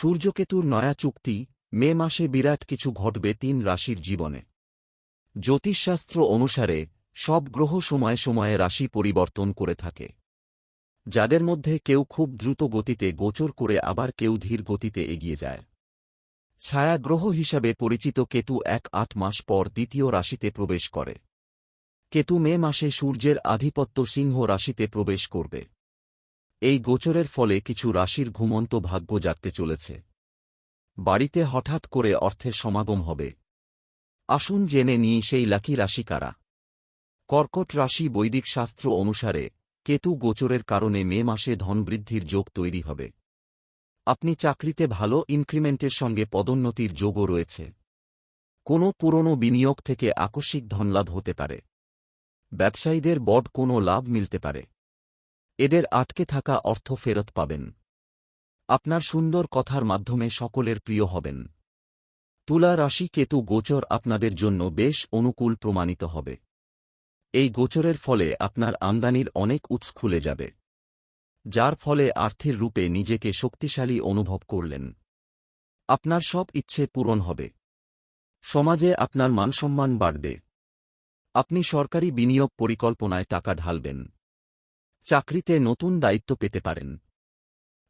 সূর্যকেতুর নয়া চুক্তি, মে মাসে বিরাট কিছু ঘটবে তিন রাশির জীবনে। জ্যোতিষশাস্ত্র অনুসারে, সব গ্রহ সময়ে সময়ে রাশি পরিবর্তন করে থাকে। যাদের মধ্যে কেউ খুব দ্রুত গতিতে গোচর করে আবার কেউ ধীর গতিতে এগিয়ে যায়। ছায়া গ্রহ হিসাবে পরিচিত কেতু এক আট মাস পর দ্বিতীয় রাশিতে প্রবেশ করে। কেতু মে মাসে সূর্যের আধিপত্য সিংহ রাশিতে প্রবেশ করবে। এই গোচরের ফলে কিছু রাশির ঘুমন্ত ভাগ্য জাগতে চলেছে। বাড়িতে হঠাৎ করে অর্থের সমাগম হবে। আসুন জেনে নিই সেই লাকি রাশি কারা। কর্কট রাশি বৈদিক শাস্ত্র অনুসারে, কেতু গোচরের কারণে মে মাসে ধনবৃদ্ধির যোগ তৈরি হবে। আপনি চাকরিতে ভালো ইনক্রিমেন্টের সঙ্গে পদোন্নতির যোগও রয়েছে। কোনো পুরনো বিনিয়োগ থেকে আকস্মিক ধনলাভ হতে পারে। ব্যবসায়ীদের বড কোনো লাভ মিলতে পারে। এদের আটকে থাকা অর্থ ফেরত পাবেন। আপনার সুন্দর কথার মাধ্যমে সকলের প্রিয় হবেন। তুলা রাশি কেতু গোচর আপনাদের জন্য বেশ অনুকূল প্রমাণিত হবে। এই গোচরের ফলে আপনার আমদানির অনেক উৎস খুলে যাবে। যার ফলে আর্থিক রূপে নিজেকে শক্তিশালী অনুভব করলেন। আপনার সব ইচ্ছে পূরণ হবে। সমাজে আপনার মানসম্মান বাড়বে। আপনি সরকারি বিনিয়োগ পরিকল্পনায় টাকা ঢালবেন। চাকরিতে নতুন দায়িত্ব পেতে পারেন।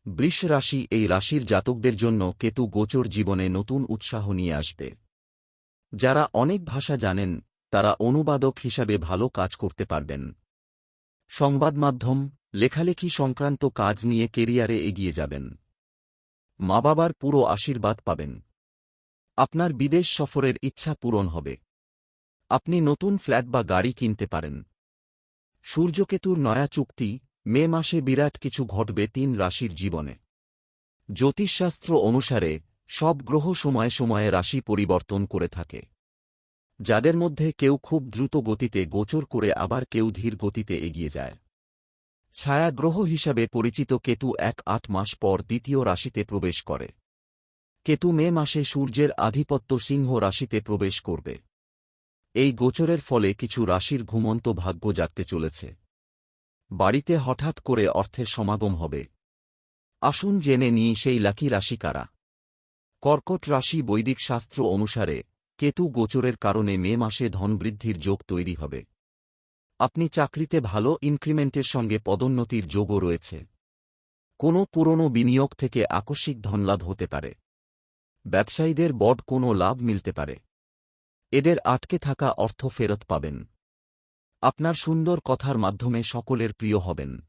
বৃষ রাশি এই রাশির জাতকদের জন্য কেতু গোচর জীবনে নতুন উৎসাহ নিয়ে আসবে। যারা অনেক ভাষা জানেন, তারা অনুবাদক হিসাবে ভালো কাজ করতে পারবেন। সংবাদ মাধ্যম, লেখালেখি সংক্রান্ত কাজ নিয়ে কেরিয়ারে এগিয়ে যাবেন। মা বাবার পুরো আশীর্বাদ পাবেন। আপনার বিদেশ সফরের ইচ্ছা পূরণ হবে। আপনি নতুন ফ্ল্যাট বা গাড়ি কিনতে পারেন। সূর্যকেতুর নয়া চুক্তি, মে মাসে বিরাট কিছু ঘটবে তিন রাশির জীবনে। জ্যোতিষশাস্ত্র অনুসারে, সব গ্রহ সময়ে সময়ে রাশি পরিবর্তন করে থাকে। যাদের মধ্যে কেউ খুব দ্রুত গতিতে গোচর করে আবার কেউ ধীর গতিতে এগিয়ে যায়। ছায়া গ্রহ হিসাবে পরিচিত কেতু এক আট মাস পর দ্বিতীয় রাশিতে প্রবেশ করে। কেতু মে মাসে সূর্যের আধিপত্য সিংহ রাশিতে প্রবেশ করবে। এই গোচরের ফলে কিছু রাশির ঘুমন্ত ভাগ্য জাগতে চলেছে। বাড়িতে হঠাৎ করে অর্থের সমাগম হবে। আসুন জেনে নিই সেই লাকি রাশি কারা। কর্কট রাশি বৈদিক শাস্ত্র অনুসারে, কেতু গোচরের কারণে মে মাসে ধনবৃদ্ধির যোগ তৈরি হবে। আপনি চাকরিতে ভালো ইনক্রিমেন্টের সঙ্গে পদোন্নতির যোগও রয়েছে। কোনো পুরনো বিনিয়োগ থেকে আকস্মিক ধনলাভ হতে পারে। ব্যবসায়ীদের বড কোনো লাভ মিলতে পারে। এদের আটকে থাকা অর্থ ফেরত পাবেন। আপনার সুন্দর কথার মাধ্যমে সকলের প্রিয় হবেন।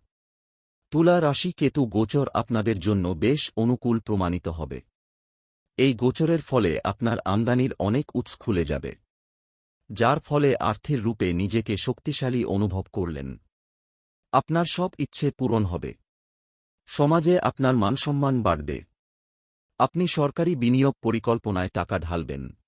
তুলা রাশি কেতু গোচর আপনাদের জন্য বেশ অনুকূল প্রমাণিত হবে। এই গোচরের ফলে আপনার আমদানির অনেক উৎস খুলে যাবে। যার ফলে আর্থিক রূপে নিজেকে শক্তিশালী অনুভব করলেন। আপনার সব ইচ্ছে পূরণ হবে। সমাজে আপনার মানসম্মান বাড়বে। আপনি সরকারি বিনিয়োগ পরিকল্পনায় টাকা ঢালবেন।